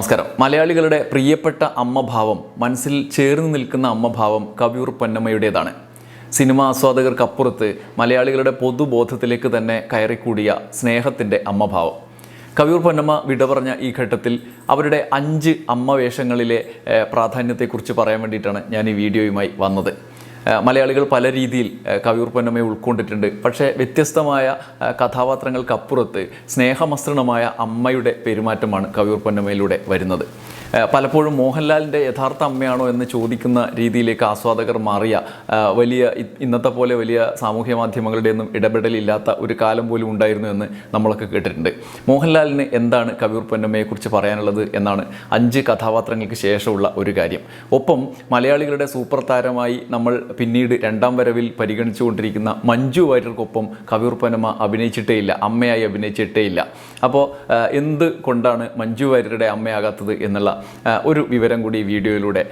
നമസ്കാരം. മലയാളികളുടെ പ്രിയപ്പെട്ട അമ്മഭാവം മനസ്സിൽ ചേർന്ന് നിൽക്കുന്ന അമ്മഭാവം കവിയൂർ പൊന്നമ്മയുടേതാണ്. സിനിമ ആസ്വാദകർക്കപ്പുറത്ത് മലയാളികളുടെ പൊതുബോധത്തിലേക്ക് തന്നെ കയറിക്കൂടിയ സ്നേഹത്തിന്റെ അമ്മഭാവം. കവിയൂർ പൊന്നമ്മ വിട പറഞ്ഞ ഈ ഘട്ടത്തിൽ അവരുടെ അഞ്ച് അമ്മ വേഷങ്ങളിലെ പ്രാധാന്യത്തെക്കുറിച്ച് പറയാൻ വേണ്ടിയിട്ടാണ് ഞാൻ ഈ വീഡിയോയുമായി വന്നത്. മലയാളികൾ പല രീതിയിൽ കവിയൂർപ്പന്നമ്മയെ കവിയൂർ പൊന്നമ്മയെ ഉൾക്കൊണ്ടിട്ടുണ്ട്. പക്ഷേ വ്യത്യസ്തമായ കഥാപാത്രങ്ങൾക്കപ്പുറത്ത് സ്നേഹമസൃണമായ അമ്മയുടെ പെരുമാറ്റമാണ് കവിയൂർ പൊന്നമ്മയിലൂടെ വരുന്നത്. പലപ്പോഴും മോഹൻലാലിന്റെ യഥാർത്ഥ അമ്മയാണോ എന്ന് ചോദിക്കുന്ന രീതിയിലേക്ക് ആസ്വാദകർ മാറിയ വലിയ ഇന്നത്തെ പോലെ വലിയ സാമൂഹ്യ മാധ്യമങ്ങളുടെ ഒന്നും ഇടപെടലില്ലാത്ത ഒരു കാലം പോലും ഉണ്ടായിരുന്നു എന്ന് നമ്മളൊക്കെ കേട്ടിട്ടുണ്ട്. മോഹൻലാലിന് എന്താണ് കവിയൂർ പൊന്നമ്മയെക്കുറിച്ച് പറയാനുള്ളത് എന്നാണ് അഞ്ച് കഥാപാത്രങ്ങൾക്ക് ശേഷമുള്ള ഒരു കാര്യം. ഒപ്പം മലയാളികളുടെ സൂപ്പർ താരമായി നമ്മൾ പിന്നീട് രണ്ടാം വരവിൽ പരിഗണിച്ചുകൊണ്ടിരിക്കുന്ന മഞ്ജു വാര്യർക്കൊപ്പം കവിയൂർ പൊന്നമ്മ അഭിനയിച്ചിട്ടേ ഇല്ല അമ്മയായി അഭിനയിച്ചിട്ടേ ഇല്ല. അപ്പോൾ എന്ത് കൊണ്ടാണ് മഞ്ജു വാര്യരുടെ അമ്മയാകാത്തത് എന്നുള്ള ഒരു വിവരം കൂടി വീഡിയോയിലൂടെ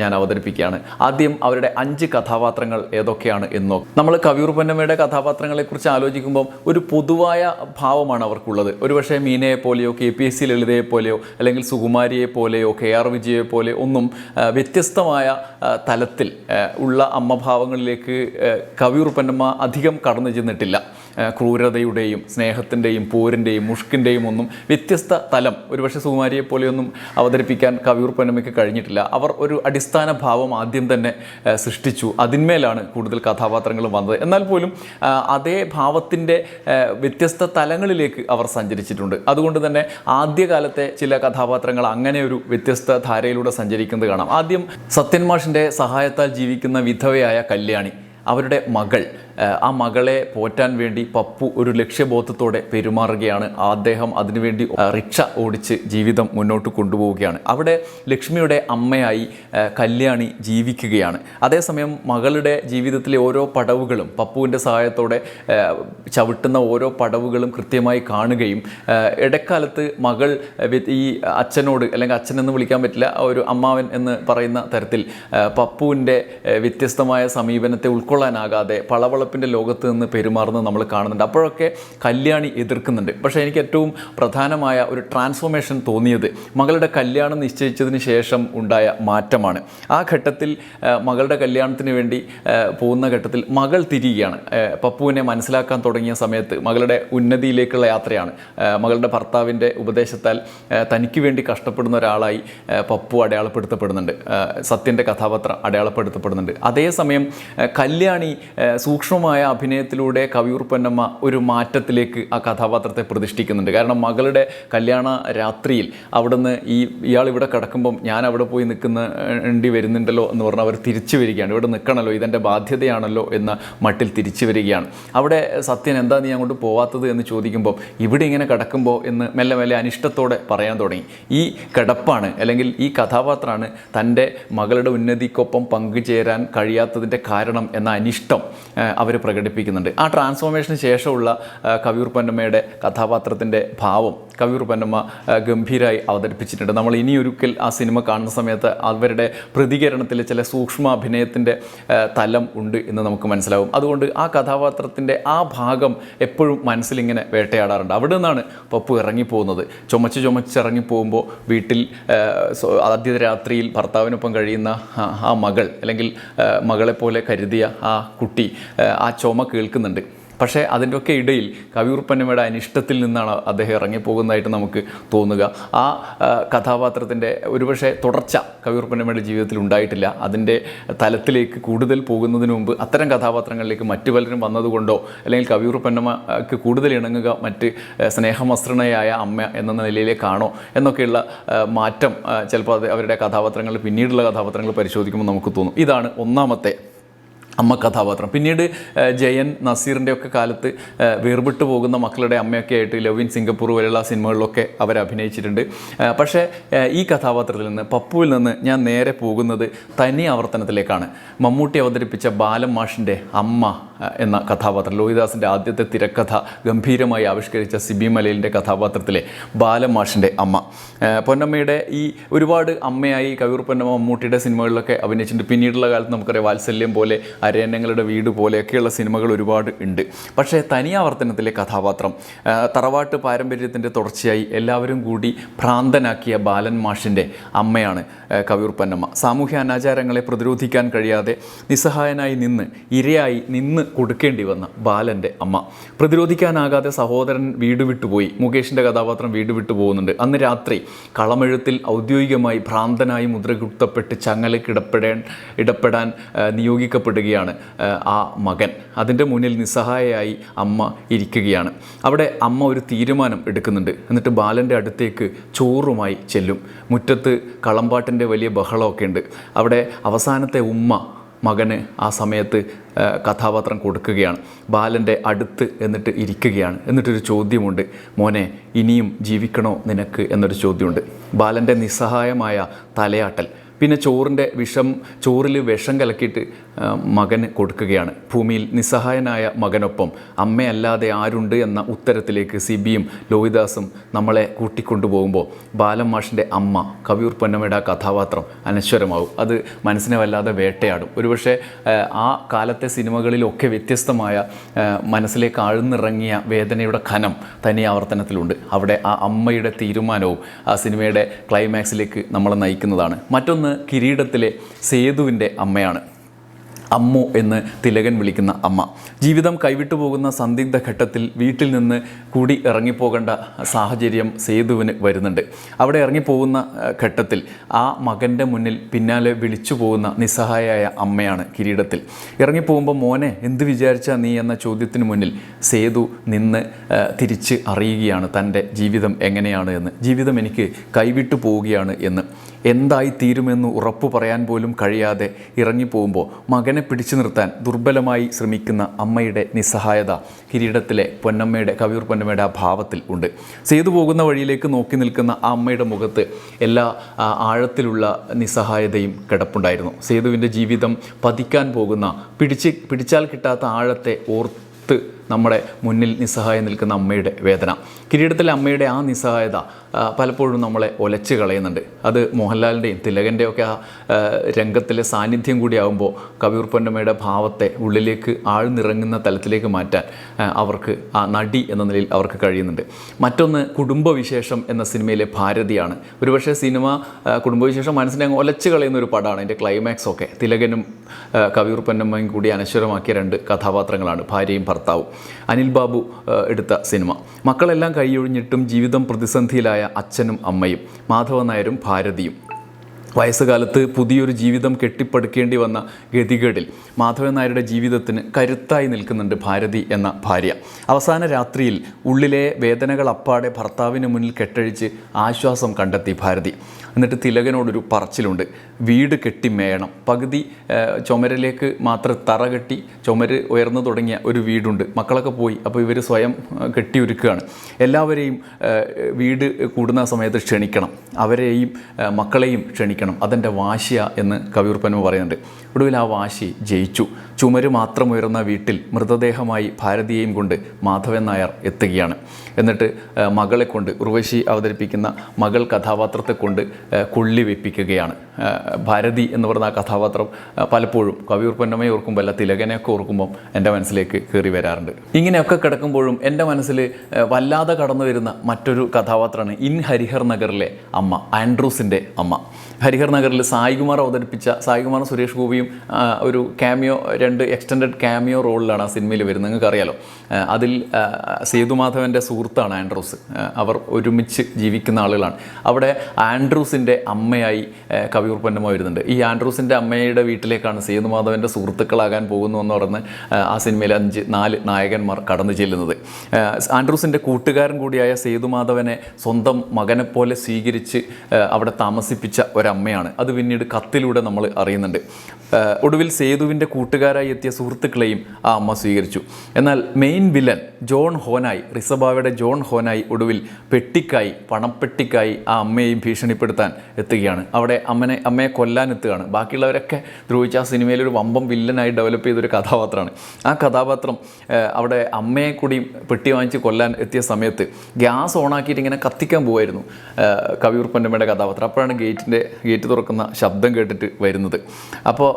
ഞാൻ അവതരിപ്പിക്കുകയാണ്. ആദ്യം അവരുടെ അഞ്ച് കഥാപാത്രങ്ങൾ ഏതൊക്കെയാണ് എന്നോ നമ്മൾ കവിയൂർ പൊന്നമ്മയുടെ കഥാപാത്രങ്ങളെക്കുറിച്ച് ആലോചിക്കുമ്പോൾ ഒരു പൊതുവായ ഭാവമാണ് അവർക്കുള്ളത്. ഒരുപക്ഷെ മീനയെ പോലെയോ കെ പി എസ് സി ലളിതയെ പോലെയോ അല്ലെങ്കിൽ സുകുമാരിയെ പോലെയോ കെ ആർ വിജയെ പോലെ ഒന്നും വ്യത്യസ്തമായ തലത്തിൽ ഉള്ള അമ്മഭാവങ്ങളിലേക്ക് കവിയൂർ പൊന്നമ്മ അധികം കടന്നു ചെന്നിട്ടില്ല. ക്രൂരതയുടെയും സ്നേഹത്തിന്റെയും പോരിന്റെയും മുഷ്കിന്റെയും ഒന്നും വ്യത്യസ്ത തലം. ഒരുപക്ഷെ സുകുമാരിയെ പോലെയൊന്നും അവതരിപ്പിക്കാൻ കവിയൂർ പൊന്നമ്മയ്ക്ക് കഴിഞ്ഞിട്ടില്ല. അവർ ഒരു അടിസ്ഥാന ഭാവം ആദ്യം തന്നെ സൃഷ്ടിച്ചു. അതിന്മേലാണ് കൂടുതൽ കഥാപാത്രങ്ങളും വന്നത്. എന്നാൽ പോലും അതേ ഭാവത്തിന്റെ വ്യത്യസ്ത തലങ്ങളിലേക്ക് അവർ സഞ്ചരിച്ചിട്ടുണ്ട്. അതുകൊണ്ട് തന്നെ ആദ്യകാലത്തെ ചില കഥാപാത്രങ്ങൾ അങ്ങനെ ഒരു വ്യത്യസ്ത ധാരയിലൂടെ സഞ്ചരിക്കുന്നത് കാണാം. ആദ്യം സത്യൻ മാഷിന്റെ സഹായത്താൽ ജീവിക്കുന്ന വിധവയായ കല്യാണി അവരുടെ മകൾ ആ മകളെ പോറ്റാൻ വേണ്ടി പപ്പു ഒരു ലക്ഷ്യബോധത്തോടെ പെരുമാറുകയാണ്. അദ്ദേഹം അതിനുവേണ്ടി റിക്ഷ ഓടിച്ച് ജീവിതം മുന്നോട്ട് കൊണ്ടുപോവുകയാണ്. അവിടെ ലക്ഷ്മിയുടെ അമ്മയായി കല്യാണി ജീവിക്കുകയാണ്. അതേസമയം മകളുടെ ജീവിതത്തിലെ ഓരോ പടവുകളും പപ്പുവിന്റെ സഹായത്തോടെ ചവിട്ടുന്ന ഓരോ പടവുകളും കൃത്യമായി കാണുകയും ഇടക്കാലത്ത് മകൾ ഈ അച്ഛനോട് അല്ലെങ്കിൽ അച്ഛനെന്ന് വിളിക്കാൻ പറ്റില്ല ഒരു അമ്മാവൻ എന്ന് പറയുന്ന തരത്തിൽ പപ്പുവിന്റെ വ്യത്യസ്തമായ സമീപനത്തെ ഉൾക്കൊള്ളാനാകാതെ പളവളപ്പിന്റെ ലോകത്ത് നിന്ന് പെരുമാറുന്നത് നമ്മൾ കാണുന്നുണ്ട്. അപ്പോഴൊക്കെ കല്യാണി എതിർക്കുന്നുണ്ട്. പക്ഷേ എനിക്ക് ഏറ്റവും പ്രധാനമായ ഒരു ട്രാൻസ്ഫോർമേഷൻ തോന്നിയത് മകളുടെ കല്യാണം നിശ്ചയിച്ചതിന് ശേഷം ഉണ്ടായ മാറ്റമാണ്. ആ ഘട്ടത്തിൽ മകളുടെ കല്യാണത്തിന് വേണ്ടി പോകുന്ന ഘട്ടത്തിൽ മകൾ തിരിയുകയാണ്. പപ്പുവിനെ മനസ്സിലാക്കാൻ തുടങ്ങിയ സമയത്ത് മകളുടെ ഉന്നതിയിലേക്കുള്ള യാത്രയാണ്. മകളുടെ ഭർത്താവിന്റെ ഉപദേശത്താൽ തനിക്ക് വേണ്ടി കഷ്ടപ്പെടുന്ന ഒരാളായി പപ്പു അടയാളപ്പെടുത്തപ്പെടുന്നുണ്ട്. സത്യന്റെ കഥാപാത്രം അടയാളപ്പെടുത്തപ്പെടുന്നുണ്ട്. അതേസമയം കല്യാണി ഏഹ് സൂക്ഷ്മമായ അഭിനയത്തിലൂടെ കവിയൂർ പൊന്നമ്മ ഒരു മാറ്റത്തിലേക്ക് ആ കഥാപാത്രത്തെ പ്രതിഷ്ഠിക്കുന്നുണ്ട്. കാരണം മകളുടെ കല്യാണ രാത്രിയിൽ അവിടുന്ന് ഈ ഇയാൾ ഇവിടെ കിടക്കുമ്പം ഞാൻ അവിടെ പോയി നിൽക്കുന്ന വേണ്ടി വരുന്നുണ്ടല്ലോ എന്ന് പറഞ്ഞാൽ അവർ തിരിച്ചു വരികയാണ്. ഇവിടെ നിൽക്കണമല്ലോ ഇതെന്റെ ബാധ്യതയാണല്ലോ എന്ന മട്ടിൽ തിരിച്ചു വരികയാണ്. അവിടെ സത്യൻ എന്താ നീ അങ്ങോട്ട് പോവാത്തത് എന്ന് ചോദിക്കുമ്പോൾ ഇവിടെ ഇങ്ങനെ കിടക്കുമ്പോൾ എന്ന് മെല്ലെ മെല്ലെ അനിഷ്ടത്തോടെ പറയാൻ തുടങ്ങി. ഈ കിടപ്പാണ് അല്ലെങ്കിൽ ഈ കഥാപാത്രമാണ് തന്റെ മകളുടെ ഉന്നതിക്കൊപ്പം പങ്കുചേരാൻ കഴിയാത്തതിന്റെ കാരണം എന്ന അനിഷ്ടം അവർ പ്രകടിപ്പിക്കുന്നുണ്ട്. ആ ട്രാൻസ്ഫോർമേഷന് ശേഷമുള്ള കവിയൂർ പൊന്നമ്മയുടെ കഥാപാത്രത്തിന്റെ ഭാവം കവിയൂർ പൊന്നമ്മ ഗംഭീരമായി അവതരിപ്പിച്ചിട്ടുണ്ട്. നമ്മൾ ഇനിയൊരിക്കൽ ആ സിനിമ കാണുന്ന സമയത്ത് അവരുടെ പ്രതികരണത്തിൽ ചില സൂക്ഷ്മ അഭിനയത്തിന്റെ തലം ഉണ്ട് എന്ന് നമുക്ക് മനസ്സിലാവും. അതുകൊണ്ട് ആ കഥാപാത്രത്തിന്റെ ആ ഭാഗം എപ്പോഴും മനസ്സിലിങ്ങനെ വേട്ടയാടാറുണ്ട്. അവിടെ നിന്നാണ് പപ്പു ഇറങ്ങിപ്പോകുന്നത്. ചുമച്ച് ചുമച്ച് ഇറങ്ങിപ്പോകുമ്പോൾ വീട്ടിൽ ആദ്യ രാത്രിയിൽ ഭർത്താവിനൊപ്പം കഴിയുന്ന ആ- മകൾ അല്ലെങ്കിൽ മകളെപ്പോലെ കരുതിയ ആ കുട്ടി ആ, ചുമ കേൾക്കുന്നുണ്ട്. പക്ഷേ അതിന്റെയൊക്കെ ഇടയിൽ കവിയൂർ പൊന്നമ്മയുടെ അനിഷ്ടത്തിൽ നിന്നാണ് അദ്ദേഹം ഇറങ്ങിപ്പോകുന്നതായിട്ട് നമുക്ക് തോന്നുക. ആ കഥാപാത്രത്തിന്റെ ഒരുപക്ഷെ തുടർച്ച കവിയൂർ പൊന്നമ്മയുടെ ജീവിതത്തിൽ ഉണ്ടായിട്ടില്ല. അതിന്റെ തലത്തിലേക്ക് കൂടുതൽ പോകുന്നതിന് മുമ്പ് അത്തരം കഥാപാത്രങ്ങളിലേക്ക് മറ്റു പലരും വന്നതുകൊണ്ടോ അല്ലെങ്കിൽ കവിയൂർ പൊന്നമ്മക്ക് കൂടുതൽ ഇണങ്ങുക മറ്റ് സ്നേഹമസൃണയായ അമ്മ എന്ന നിലയിലേക്കാണോ എന്നൊക്കെയുള്ള മാറ്റം ചിലപ്പോൾ അവരുടെ കഥാപാത്രങ്ങൾ പിന്നീടുള്ള കഥാപാത്രങ്ങൾ പരിശോധിക്കുമ്പോൾ നമുക്ക് തോന്നും. ഇതാണ് ഒന്നാമത്തെ അമ്മ കഥാപാത്രം. പിന്നീട് ജയൻ നസീറിന്റെ ഒക്കെ കാലത്ത് വേർപെട്ടു പോകുന്ന മക്കളുടെ അമ്മയൊക്കെ ആയിട്ട് ലവ് ഇൻ സിംഗപ്പൂർ പോലെയുള്ള സിനിമകളിലൊക്കെ അവർ അഭിനയിച്ചിട്ടുണ്ട്. പക്ഷേ ഈ കഥാപാത്രത്തിൽ നിന്ന് പപ്പുവിൽ നിന്ന് ഞാൻ നേരെ പോകുന്നത് തനി ആവർത്തനത്തിലേക്കാണ്. മമ്മൂട്ടി അവതരിപ്പിച്ച ബാലം മാഷിന്റെ അമ്മ എന്ന കഥാപാത്രം ലോഹിദാസിന്റെ ആദ്യത്തെ തിരക്കഥ ഗംഭീരമായി ആവിഷ്കരിച്ച സിബി മലയിലിന്റെ കഥാപാത്രത്തിലെ ബാലം മാഷിന്റെ അമ്മ. പൊന്നമ്മയുടെ ഈ ഒരുപാട് അമ്മയായി കവിയൂർ പൊന്നമ്മ മമ്മൂട്ടിയുടെ സിനിമകളിലൊക്കെ അഭിനയിച്ചിട്ടുണ്ട്. പിന്നീടുള്ള കാലത്ത് നമുക്കറിയാം വാത്സല്യം പോലെ അരയന്നങ്ങളുടെ വീട് പോലെയൊക്കെയുള്ള സിനിമകൾ ഒരുപാട് ഉണ്ട്. പക്ഷേ തനിയാവർത്തനത്തിലെ കഥാപാത്രം തറവാട്ട് പാരമ്പര്യത്തിന്റെ തുടർച്ചയായി എല്ലാവരും കൂടി ഭ്രാന്തനാക്കിയ ബാലൻ മാഷിന്റെ അമ്മയാണ് കവിയൂർ സാമൂഹ്യ അനാചാരങ്ങളെ പ്രതിരോധിക്കാൻ കഴിയാതെ നിസ്സഹായനായി നിന്ന് ഇരയായി നിന്ന് കൊടുക്കേണ്ടി വന്ന ബാലന്റെ അമ്മ. പ്രതിരോധിക്കാനാകാതെ സഹോദരൻ വീട് വിട്ടുപോയി. മുകേഷിന്റെ കഥാപാത്രം വീട് വിട്ടു പോകുന്നുണ്ട്. അന്ന് രാത്രി കളമെഴുത്തിൽ ഔദ്യോഗികമായി ഭ്രാന്തനായി മുദ്രകുത്തപ്പെട്ട് ചങ്ങലക്കിടപ്പെടാൻ ഇടപെടാൻ നിയോഗിക്കപ്പെടുകയാണ് ആ, ആ മകൻ. അതിന്റെ മുന്നിൽ നിസ്സഹായയായി അമ്മ ഇരിക്കുകയാണ്. അവിടെ അമ്മ ഒരു തീരുമാനം എടുക്കുന്നുണ്ട്. എന്നിട്ട് ബാലന്റെ അടുത്തേക്ക് ചോറുമായി ചെല്ലും. മുറ്റത്ത് കളമ്പാട്ടിന്റെ വലിയ ബഹളമൊക്കെ ഉണ്ട്. അവിടെ അവസാനത്തെ ഉമ്മ മകന് ആ സമയത്ത് കഥാപാത്രം കൊടുക്കുകയാണ്. ബാലന്റെ അടുത്ത് എന്നിട്ട് ഇരിക്കുകയാണ്. എന്നിട്ടൊരു ചോദ്യമുണ്ട്. മോനെ ഇനിയും ജീവിക്കണോ നിനക്ക്? എന്നൊരു ചോദ്യമുണ്ട്. ബാലന്റെ നിസ്സഹായമായ തലയാട്ടൽ. പിന്നെ ചോറിന്റെ വിഷം ചോറിൽ വിഷം കലക്കിയിട്ട് മകന് കൊടുക്കുകയാണ്. ഭൂമിയിൽ നിസ്സഹായനായ മകനൊപ്പം അമ്മയല്ലാതെ ആരുണ്ട് എന്ന ഉത്തരത്തിലേക്ക് സിബിയും ലോഹിദാസും നമ്മളെ കൂട്ടിക്കൊണ്ടുപോകുമ്പോൾ ബാലം മാഷിന്റെ അമ്മ കവിയൂർ പൊന്നമ്മയുടെ കഥാപാത്രം അനശ്വരമാവും അത് മനസ്സിനെ വല്ലാതെ വേട്ടയാടും. ഒരുപക്ഷെ ആ, കാലത്തെ സിനിമകളിലൊക്കെ വ്യത്യസ്തമായ മനസ്സിലേക്ക് ആഴ്ന്നിറങ്ങിയ വേദനയുടെ ഖനം തനി ആവർത്തനത്തിലുണ്ട്. അവിടെ ആ അമ്മയുടെ തീരുമാനവും ആ സിനിമയുടെ ക്ലൈമാക്സിലേക്ക് നമ്മളെ നയിക്കുന്നതാണ്. മറ്റൊന്ന് കിരീടത്തിലെ സേതുവിന്റെ അമ്മയാണ്. അമ്മു എന്ന് തിലകൻ വിളിക്കുന്ന അമ്മ. ജീവിതം കൈവിട്ടു പോകുന്ന സന്ദിഗ്ധ ഘട്ടത്തിൽ വീട്ടിൽ നിന്ന് കൂടി ഇറങ്ങിപ്പോകേണ്ട സാഹചര്യം സേതുവിന് വരുന്നുണ്ട്. അവിടെ ഇറങ്ങിപ്പോകുന്ന ഘട്ടത്തിൽ ആ മകന്റെ മുന്നിൽ പിന്നാലെ വിളിച്ചു പോകുന്ന നിസ്സഹായായ അമ്മയാണ് കിരീടത്തിൽ. ഇറങ്ങിപ്പോകുമ്പോൾ മോനെ എന്ത് വിചാരിച്ച നീ? എന്ന ചോദ്യത്തിന് മുന്നിൽ സേതു നിന്ന് തിരിച്ച് അറിയുകയാണ് തന്റെ ജീവിതം എങ്ങനെയാണ് എന്ന്. ജീവിതം എനിക്ക് കൈവിട്ടു പോവുകയാണ് എന്ന്. എന്തായി തീരുമെന്ന് ഉറപ്പു പറയാൻ പോലും കഴിയാതെ ഇറങ്ങിപ്പോകുമ്പോൾ മകനെ പിടിച്ചു നിർത്താൻ ദുർബലമായി ശ്രമിക്കുന്ന അമ്മയുടെ നിസ്സഹായത കിരീടത്തിലെ പൊന്നമ്മയുടെ കവിയൂർ പൊന്നമ്മയുടെ ആ ഭാവത്തിൽ ഉണ്ട്. ചെയ്തു പോകുന്ന വഴിയിലേക്ക് നോക്കി നിൽക്കുന്ന ആ അമ്മയുടെ മുഖത്ത് എല്ലാ ആഴത്തിലുള്ള നിസ്സഹായതയും കിടപ്പുണ്ടായിരുന്നു. സേതുവിന്റെ ജീവിതം പതിക്കാൻ പോകുന്ന പിടിച്ച് പിടിച്ചാൽ കിട്ടാത്ത ആഴത്തെ ഓർത്ത് നമ്മുടെ മുന്നിൽ നിസ്സഹായം നിൽക്കുന്ന അമ്മയുടെ വേദന. കിരീടത്തിലെ അമ്മയുടെ ആ നിസ്സഹായത പലപ്പോഴും നമ്മളെ ഒലച്ച് കളയുന്നുണ്ട്. അത് മോഹൻലാലിന്റെയും തിലകന്റെയും ഒക്കെ ആ രംഗത്തിലെ സാന്നിധ്യം കൂടിയാകുമ്പോൾ കവിയൂർ പൊന്നമ്മയുടെ ഭാവത്തെ ഉള്ളിലേക്ക് ആഴ്ന്നിറങ്ങുന്ന തലത്തിലേക്ക് മാറ്റാൻ അവർക്ക് ആ നടി എന്ന നിലയിൽ അവർക്ക് കഴിയുന്നുണ്ട്. മറ്റൊന്ന് കുടുംബവിശേഷം എന്ന സിനിമയിലെ ഭാരതിയാണ്. ഒരുപക്ഷെ സിനിമ കുടുംബവിശേഷം മനസ്സിനെ അങ്ങ് ഒലച്ച് കളയുന്ന ഒരു പടമാണ്. അതിന്റെ ക്ലൈമാക്സ് ഒക്കെ തിലകനും കവിയൂർ പൊന്നമ്മയും കൂടി അനശ്വരമാക്കിയ രണ്ട് കഥാപാത്രങ്ങളാണ് ഭാര്യയും ഭർത്താവും. അനിൽ ബാബു എടുത്ത സിനിമ. മക്കളെല്ലാം കൈയൊഴിഞ്ഞിട്ടും ജീവിതം പ്രതിസന്ധിയിലായ അച്ഛനും അമ്മയും മാധവ നായരും ഭാരതിയും. വയസ്സുകാലത്ത് പുതിയൊരു ജീവിതം കെട്ടിപ്പടുക്കേണ്ടി വന്ന ഗതികേടിൽ മാധവൻ നായരുടെ ജീവിതത്തിന് കരുത്തായി നിൽക്കുന്നുണ്ട് ഭാരതി എന്ന ഭാര്യ. അവസാന രാത്രിയിൽ ഉള്ളിലെ വേദനകൾ അപ്പാടെ ഭർത്താവിന് മുന്നിൽ കെട്ടഴിച്ച് ആശ്വാസം കണ്ടെത്തി ഭാരതി. എന്നിട്ട് തിലകനോടൊരു പറച്ചിലുണ്ട്. വീട് കെട്ടി മേയണം. പകുതി ചുമരിലേക്ക് മാത്രം തറ കെട്ടി ചുമര് ഉയർന്നു തുടങ്ങിയ ഒരു വീടുണ്ട്. മക്കളൊക്കെ പോയി. അപ്പോൾ ഇവർ സ്വയം കെട്ടിയൊരുക്കുകയാണ്. എല്ലാവരെയും വീട് കൂടുന്ന സമയത്ത് ക്ഷണിക്കണം. അവരെയും മക്കളെയും ക്ഷണിക്കണം. അതെന്റെ വാശിയ എന്ന് കവിയൂർ പനു പറയുന്നുണ്ട്. ഒടുവിൽ ആ വാശി ജയിച്ചു. ചുമര് മാത്രം ഉയർന്ന വീട്ടിൽ മൃതദേഹമായി ഭാരതിയെയും കൊണ്ട് മാധവൻ നായർ എത്തുകയാണ്. എന്നിട്ട് മകളെ കൊണ്ട് ഉർവശി അവതരിപ്പിക്കുന്ന മകൾ കഥാപാത്രത്തെ കൊണ്ട് കൊള്ളി വെപ്പിക്കുകയാണ്. ഭാരതി എന്ന് പറയുന്ന ആ കഥാപാത്രം പലപ്പോഴും കവിയൂർ പൊന്നമ്മയെ ഓർക്കുമ്പോൾ അല്ല തിലകനെയൊക്കെ ഓർക്കുമ്പം എന്റെ മനസ്സിലേക്ക് കയറി വരാറുണ്ട്. ഇങ്ങനെയൊക്കെ കിടക്കുമ്പോഴും എന്റെ മനസ്സിൽ വല്ലാതെ കടന്നു വരുന്ന മറ്റൊരു കഥാപാത്രമാണ് ഇൻ ഹരിഹർ നഗറിലെ അമ്മ ആൻഡ്രൂസിന്റെ അമ്മ. ഹരിഹർ നഗറിൽ സായികുമാർ അവതരിപ്പിച്ച സായികുമാർ സുരേഷ് ഗോപിയും ഒരു ക്യാമിയോ രണ്ട് എക്സ്റ്റൻഡഡ് ക്യാമിയോ റോളിലാണ് ആ സിനിമയിൽ വരുന്നത്. നിങ്ങൾക്ക് അറിയാലോ അതിൽ സേതുമാധവന്റെ സുഹൃത്താണ് ആൻഡ്രൂസ്. അവർ ഒരുമിച്ച് ജീവിക്കുന്ന ആളുകളാണ്. അവിടെ ആൻഡ്രൂസിന്റെ അമ്മയായി കവിയൂർ പൊന്നമ്മ വരുന്നുണ്ട്. ഈ ആൻഡ്രൂസിന്റെ അമ്മയുടെ വീട്ടിലേക്കാണ് സേതുമാധവന്റെ സുഹൃത്തുക്കളാകാൻ പോകുന്നു എന്ന് പറഞ്ഞ് ആ, സിനിമയിൽ അഞ്ച് നാല് നായകന്മാർ കടന്നു ചെല്ലുന്നത്. ആൻഡ്രൂസിന്റെ കൂട്ടുകാരൻ കൂടിയായ സേതുമാധവനെ സ്വന്തം മകനെപ്പോലെ പോലെ സ്വീകരിച്ച് അവിടെ താമസിപ്പിച്ച ഒരമ്മയാണ് അത് പിന്നീട് കത്തിലൂടെ നമ്മൾ അറിയുന്നുണ്ട്. ഒടുവിൽ സേതുവിന്റെ കൂട്ടുകാരായി എത്തിയ സുഹൃത്തുക്കളെയും ആ അമ്മ സ്വീകരിച്ചു. എന്നാൽ മെയിൻ വില്ലൻ ജോൺ ഹോനായി റിസബാവയുടെ ജോൺ ഹോനായി ഒടുവിൽ പെട്ടിക്കായി പണപ്പെട്ടിക്കായി ആ അമ്മയെയും ഭീഷണിപ്പെടുത്താൻ എത്തുകയാണ്. അവിടെ അമ്മനെ അമ്മയെ കൊല്ലാൻ എത്തുകയാണ്. ബാക്കിയുള്ളവരൊക്കെ ദ്രോഹിച്ച് ആ സിനിമയിൽ ഒരു വമ്പം വില്ലനായി ഡെവലപ്പ് ചെയ്തൊരു കഥാപാത്രമാണ്. ആ കഥാപാത്രം അവിടെ അമ്മയെ കൂടി പെട്ടി വാങ്ങിച്ച് കൊല്ലാൻ എത്തിയ സമയത്ത് ഗ്യാസ് ഓണാക്കിയിട്ട് ഇങ്ങനെ കത്തിക്കാൻ പോകുമായിരുന്നു കവിയൂർ പൊന്നമ്മയുടെ കഥാപാത്രം. അപ്പോഴാണ് ഗേറ്റിന്റെ ഗേറ്റ് തുറക്കുന്ന ശബ്ദം കേട്ടിട്ട് വരുന്നത്. അപ്പോൾ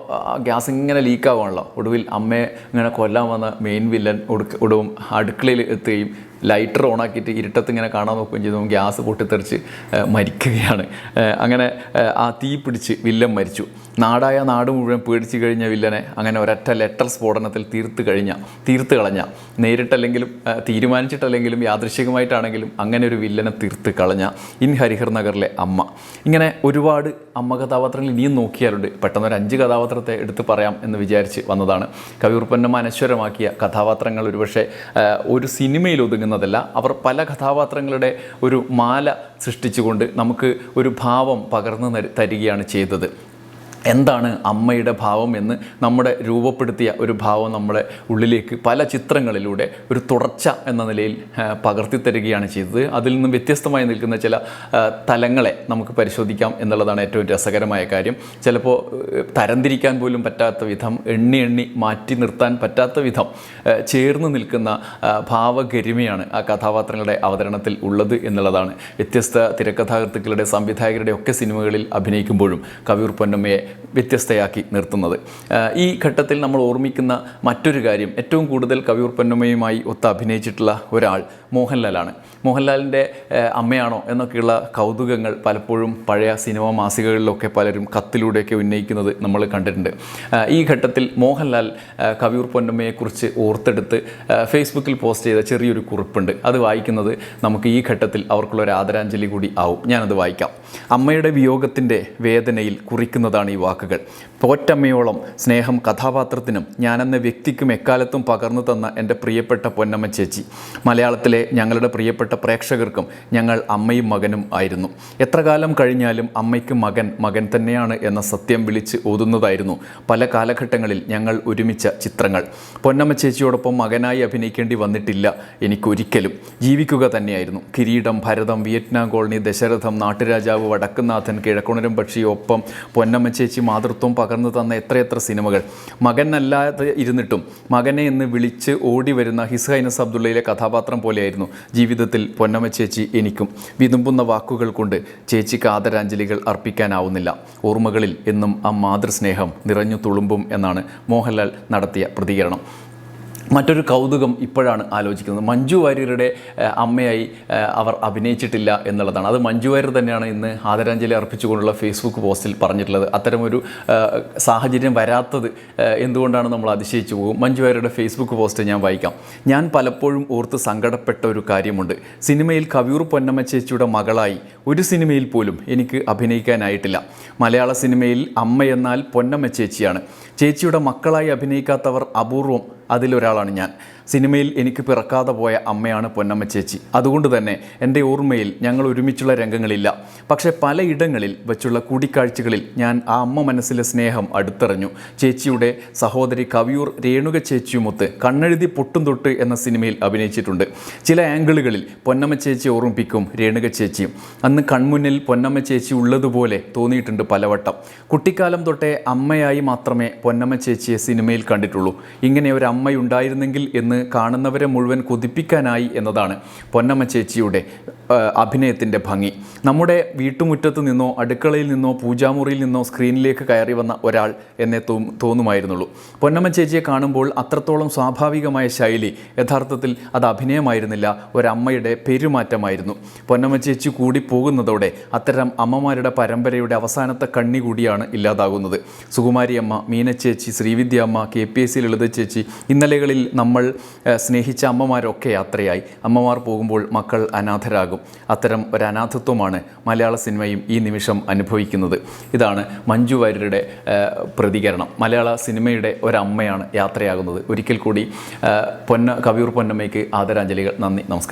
ഗ്യാസ് ഇങ്ങനെ ലീക്കാവുകയാണല്ലോ ഒടുവിൽ അമ്മയെ ഇങ്ങനെ കൊല്ലാൻ വന്ന മെയിൻ വില്ലൻ ഒടുക്ക ഒടുവും അടുക്കളയിൽ എത്തുകയും ലൈറ്റർ ഓണാക്കിയിട്ട് ഇരുട്ടത്ത് ഇങ്ങനെ കാണാൻ നോക്കുകയും ചെയ്തു. ഗ്യാസ് പൊട്ടിത്തെറിച്ച് മരിക്കുകയാണ്. അങ്ങനെ ആ തീ പിടിച്ച് വില്ലൻ മരിച്ചു. നാടായ നാട് മുഴുവൻ പേടിച്ചു കഴിഞ്ഞ വില്ലനെ അങ്ങനെ ഒരൊറ്റ ലെറ്റർ സ്ഫോടനത്തിൽ തീർത്ത് കഴിഞ്ഞ തീർത്ത് കളഞ്ഞ നേരിട്ടല്ലെങ്കിലും തീരുമാനിച്ചിട്ടല്ലെങ്കിലും യാദൃശികമായിട്ടാണെങ്കിലും അങ്ങനെ ഒരു വില്ലനെ തീർത്ത് കളഞ്ഞ ഇൻ ഹരിഹർ നഗറിലെ അമ്മ. ഇങ്ങനെ ഒരുപാട് അമ്മ കഥാപാത്രങ്ങൾ ഇനിയും നോക്കിയാലുണ്ട്. പെട്ടെന്ന് ഒരു അഞ്ച് കഥാപാത്രത്തെ എടുത്ത് പറയാം എന്ന് വിചാരിച്ച് വന്നതാണ്. കവിയൂർപ്പന്നമ്മ അനശ്വരമാക്കിയ കഥാപാത്രങ്ങൾ ഒരുപക്ഷെ ഒരു സിനിമയിൽ ഒതുങ്ങുന്നതല്ല. അവർ പല കഥാപാത്രങ്ങളുടെ ഒരു മാല സൃഷ്ടിച്ചുകൊണ്ട് നമുക്ക് ഒരു ഭാവം പകർന്നു തരികയാണ് ചെയ്തത്. എന്താണ് അമ്മയുടെ ഭാവം എന്ന് നമ്മുടെ രൂപപ്പെടുത്തിയ ഒരു ഭാവം നമ്മുടെ ഉള്ളിലേക്ക് പല ചിത്രങ്ങളിലൂടെ ഒരു തുടർച്ച എന്ന നിലയിൽ പകർത്തി തരികയാണ് ചെയ്തത്. അതിൽ നിന്നും വ്യത്യസ്തമായി നിൽക്കുന്ന ചില തലങ്ങളെ നമുക്ക് പരിശോധിക്കാം എന്നുള്ളതാണ് ഏറ്റവും രസകരമായ കാര്യം. ചിലപ്പോൾ തരംതിരിക്കാൻ പോലും പറ്റാത്ത വിധം എണ്ണി എണ്ണി മാറ്റി നിർത്താൻ പറ്റാത്ത വിധം ചേർന്ന് നിൽക്കുന്ന ഭാവഗരിമയാണ് ആ കഥാപാത്രങ്ങളുടെ അവതരണത്തിൽ ഉള്ളത് എന്നുള്ളതാണ്. വ്യത്യസ്ത തിരക്കഥാകൃത്തുക്കളുടെ സംവിധായകരുടെ ഒക്കെ സിനിമകളിൽ അഭിനയിക്കുമ്പോഴും കവിയൂർ പൊന്നമ്മയെ വ്യത്യസ്തയാക്കി നിർത്തുന്നത്. ഈ ഘട്ടത്തിൽ നമ്മൾ ഓർമ്മിക്കുന്ന മറ്റൊരു കാര്യം ഏറ്റവും കൂടുതൽ കവിയൂർ പൊന്നമ്മയുമായി ഒത്ത് അഭിനയിച്ചിട്ടുള്ള ഒരാൾ മോഹൻലാലാണ്. മോഹൻലാലിന്റെ അമ്മയാണോ എന്നൊക്കെയുള്ള കൗതുകങ്ങൾ പലപ്പോഴും പഴയ സിനിമ മാസികകളിലൊക്കെ പലരും കത്തിലൂടെയൊക്കെ ഉന്നയിക്കുന്നത് നമ്മൾ കണ്ടിട്ടുണ്ട്. ഈ ഘട്ടത്തിൽ മോഹൻലാൽ കവിയൂർ പൊന്നമ്മയെക്കുറിച്ച് ഓർത്തെടുത്ത് ഫേസ്ബുക്കിൽ പോസ്റ്റ് ചെയ്ത ചെറിയൊരു കുറിപ്പുണ്ട്. അത് വായിക്കുന്നത് നമുക്ക് ഈ ഘട്ടത്തിൽ അവർക്കുള്ള ഒരു ആദരാഞ്ജലി കൂടി ആവും. ഞാനത് വായിക്കാം. അമ്മയുടെ വിയോഗത്തിന്റെ വേദനയിൽ കുറിക്കുന്നതാണ് ഈ വാക്കുകൾ. പോറ്റമ്മയോളം സ്നേഹം കഥാപാത്രത്തിനും ഞാനെന്ന വ്യക്തിക്കും എക്കാലത്തും പകർന്നു തന്ന എന്റെ പ്രിയപ്പെട്ട പൊന്നമ്മ ചേച്ചി. മലയാളത്തിലെ ഞങ്ങളുടെ പ്രിയപ്പെട്ട പ്രേക്ഷകർക്കും ഞങ്ങൾ അമ്മയും മകനും ആയിരുന്നു. എത്ര കാലം കഴിഞ്ഞാലും അമ്മയ്ക്ക് മകൻ മകൻ തന്നെയാണ് എന്ന സത്യം വിളിച്ച് ഓതുന്നതായിരുന്നു പല കാലഘട്ടങ്ങളിൽ ഞങ്ങൾ ഒരുമിച്ച ചിത്രങ്ങൾ. പൊന്നമ്മ ചേച്ചിയോടൊപ്പം മകനായി അഭിനയിക്കേണ്ടി വന്നിട്ടില്ല എനിക്കൊരിക്കലും. ജീവിക്കുക തന്നെയായിരുന്നു. കിരീടം ഭരതം വിയറ്റ്നാം കോളനി ദശരഥം നാട്ടുരാജാവ് വടക്കുന്നാഥൻ കിഴക്കുണരും പക്ഷി ഒപ്പം പൊന്നമ്മ മാതൃത്വം പകർന്നു തന്ന എത്രയെത്ര സിനിമകൾ. മകനല്ലാതെ ഇരുന്നിട്ടും മകനെ എന്ന് വിളിച്ച് ഓടി വരുന്ന ഹിസ് ഹൈനസ് അബ്ദുള്ളയിലെ കഥാപാത്രം പോലെയായിരുന്നു ജീവിതത്തിൽ പൊന്നമ്മ ചേച്ചി എനിക്കും. വിതുമ്പുന്ന വാക്കുകൾ കൊണ്ട് ചേച്ചിക്ക് ആദരാഞ്ജലികൾ അർപ്പിക്കാനാവുന്നില്ല. ഓർമ്മകളിൽ എന്നും ആ മാതൃസ്നേഹം നിറഞ്ഞു തുളുമ്പും എന്നാണ് മോഹൻലാൽ നടത്തിയ പ്രതികരണം. മറ്റൊരു കൗതുകം ഇപ്പോഴാണ് ആലോചിക്കുന്നത്. മഞ്ജു വാര്യരുടെ അമ്മയായി അവർ അഭിനയിച്ചിട്ടില്ല എന്നുള്ളതാണ്. അത് മഞ്ജു വാര്യർ തന്നെയാണ് ഇന്ന് ആദരാഞ്ജലി അർപ്പിച്ചുകൊണ്ടുള്ള ഫേസ്ബുക്ക് പോസ്റ്റിൽ പറഞ്ഞിട്ടുള്ളത്. അത്തരമൊരു സാഹചര്യം വരാത്തത് എന്തുകൊണ്ടാണ് നമ്മൾ അതിശയിച്ചു പോകും? മഞ്ജു വാര്യരുടെ ഫേസ്ബുക്ക് പോസ്റ്റ് ഞാൻ വായിക്കാം. ഞാൻ പലപ്പോഴും ഓർത്ത് സങ്കടപ്പെട്ട ഒരു കാര്യമുണ്ട്. സിനിമയിൽ കവിയൂർ പൊന്നമ്മ ചേച്ചിയുടെ മകളായി ഒരു സിനിമയിൽ പോലും എനിക്ക് അഭിനയിക്കാനായിട്ടില്ല. മലയാള സിനിമയിൽ അമ്മയെന്നാൽ പൊന്നമ്മ ചേച്ചിയാണ്. ചേച്ചിയുടെ മക്കളായി അഭിനയിക്കാത്തവർ അപൂർവം അതിലൊരാളാണ് ഞാൻ. സിനിമയിൽ എനിക്ക് പിറക്കാതെ പോയ അമ്മയാണ് പൊന്നമ്മ ചേച്ചി. അതുകൊണ്ട് തന്നെ എന്റെ ഓർമ്മയിൽ ഞങ്ങൾ ഒരുമിച്ചുള്ള രംഗങ്ങളില്ല. പക്ഷേ പലയിടങ്ങളിൽ വെച്ചുള്ള കൂടിക്കാഴ്ചകളിൽ ഞാൻ ആ അമ്മ മനസ്സിലെ സ്നേഹം അടുത്തറിഞ്ഞു. ചേച്ചിയുടെ സഹോദരി കവിയൂർ രേണുക ചേച്ചിയുമൊത്ത് കണ്ണെഴുതി പൊട്ടും തൊട്ട് എന്ന സിനിമയിൽ അഭിനയിച്ചിട്ടുണ്ട്. ചില ആംഗിളുകളിൽ പൊന്നമ്മ ചേച്ചി ഓർമ്മിപ്പിക്കും രേണുക ചേച്ചിയും. അന്ന് കൺമുന്നിൽ പൊന്നമ്മ ചേച്ചി ഉള്ളതുപോലെ തോന്നിയിട്ടുണ്ട് പലവട്ടം. കുട്ടിക്കാലം തൊട്ടേ അമ്മയായി മാത്രമേ പൊന്നമ്മ ചേച്ചിയെ സിനിമയിൽ കണ്ടിട്ടുള്ളൂ. ഇങ്ങനെ ഒരു അമ്മയുണ്ടായിരുന്നെങ്കിൽ എന്ന് കാണുന്നവരെ മുഴുവൻ കൊതിപ്പിക്കാനായി എന്നതാണ് പൊന്നമ്മ ചേച്ചിയുടെ അഭിനയത്തിന്റെ ഭംഗി. നമ്മുടെ വീട്ടുമുറ്റത്ത് നിന്നോ അടുക്കളയിൽ നിന്നോ പൂജാമുറിയിൽ നിന്നോ സ്ക്രീനിലേക്ക് കയറി വന്ന ഒരാൾ എന്നെ തോ തോന്നുമായിരുന്നുള്ളൂ. പൊന്നമ്മ ചേച്ചിയെ കാണുമ്പോൾ അത്രത്തോളം സ്വാഭാവികമായ ശൈലി യഥാർത്ഥത്തിൽ അത് അഭിനയമായിരുന്നില്ല ഒരമ്മയുടെ പെരുമാറ്റമായിരുന്നു. പൊന്നമ്മ ചേച്ചി കൂടി പോകുന്നതോടെ അത്തരം അമ്മമാരുടെ പരമ്പരയുടെ അവസാനത്തെ കണ്ണി കൂടിയാണ് ഇല്ലാതാകുന്നത്. സുകുമാരി അമ്മ മീനച്ചേച്ചി ശ്രീവിദ്യ അമ്മ K P S C Lalitha ചേച്ചി ഇന്നലകളിൽ നമ്മൾ സ്നേഹിച്ച അമ്മമാരൊക്കെ യാത്രയായി. അമ്മമാർ പോകുമ്പോൾ മക്കൾ അനാഥരാകും. അത്തരം ഒരു അനാഥത്വമാണ് മലയാള സിനിമയും ഈ നിമിഷം അനുഭവിക്കുന്നത്. ഇതാണ് മഞ്ജു വാര്യരുടെ പ്രതികരണം. മലയാള സിനിമയുടെ ഒരമ്മയാണ് യാത്രയാകുന്നത്. ഒരിക്കൽ കൂടി പൊന്ന കവിയൂർ പൊന്നമ്മയ്ക്ക് ആദരാഞ്ജലികൾ. നന്ദി. നമസ്കാരം.